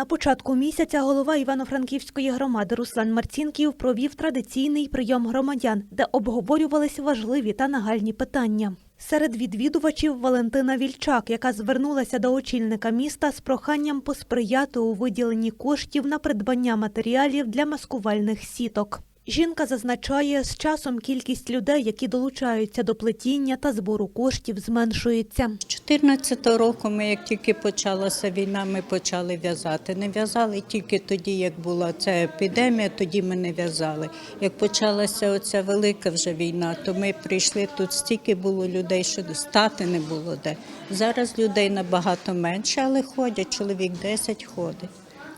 На початку місяця голова Івано-Франківської громади Руслан Марцінків провів традиційний прийом громадян, де обговорювались важливі та нагальні питання. Серед відвідувачів Валентина Вільчак, яка звернулася до очільника міста з проханням посприяти у виділенні коштів на придбання матеріалів для маскувальних сіток. Жінка зазначає, з часом кількість людей, які долучаються до плетіння та збору коштів, зменшується. 14 року ми, як тільки почалася війна, ми почали в'язати. Не в'язали тільки тоді, як була ця епідемія, тоді ми не в'язали. Як почалася оця велика вже війна, то ми прийшли тут стільки було людей, що стати не було де. Зараз людей набагато менше, але ходять, чоловік 10 ходить.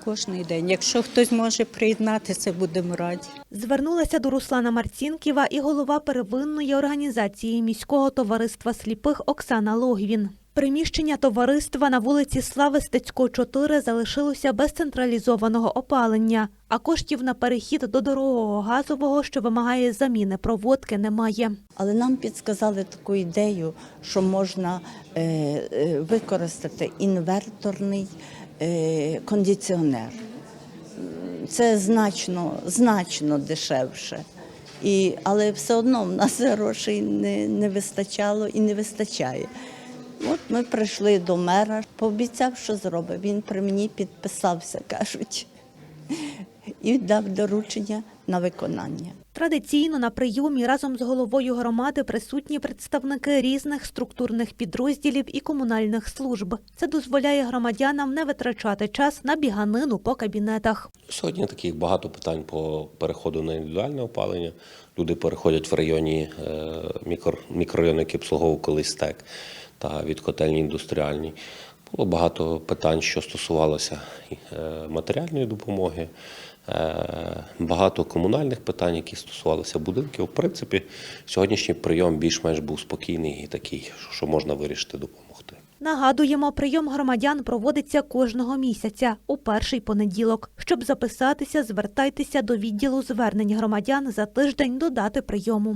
Кожний день. Якщо хтось може приєднатися, будемо раді. Звернулася до Руслана Марцінківа і голова первинної організації міського товариства сліпих Оксана Логвін. Приміщення товариства на вулиці Слави Стецько 4 залишилося без централізованого опалення, а коштів на перехід до дорогого газового, що вимагає заміни проводки, немає. Але нам підсказали таку ідею, що можна е, е, використати інверторний кондиціонер. Це значно, значно дешевше. І, але все одно в нас грошей не, не вистачало і не вистачає. От ми прийшли до мера, пообіцяв, що зробить. Він при мені підписався, кажуть, і дав доручення на виконання. Традиційно на прийомі разом з головою громади присутні представники різних структурних підрозділів і комунальних служб. Це дозволяє громадянам не витрачати час на біганину по кабінетах. Сьогодні таких багато питань по переходу на індивідуальне опалення. Люди переходять в районі е, мікро, мікрорайону, який обслуговував колись СТЕК та від котельні індустріальній. Було багато питань, що стосувалося е, матеріальної допомоги, е, багато комунальних питань, які стосувалися будинків. В принципі, сьогоднішній прийом більш-менш був спокійний і такий, що можна вирішити допомогти. Нагадуємо, прийом громадян проводиться кожного місяця у перший понеділок. Щоб записатися, звертайтеся до відділу звернень громадян за тиждень до дати прийому.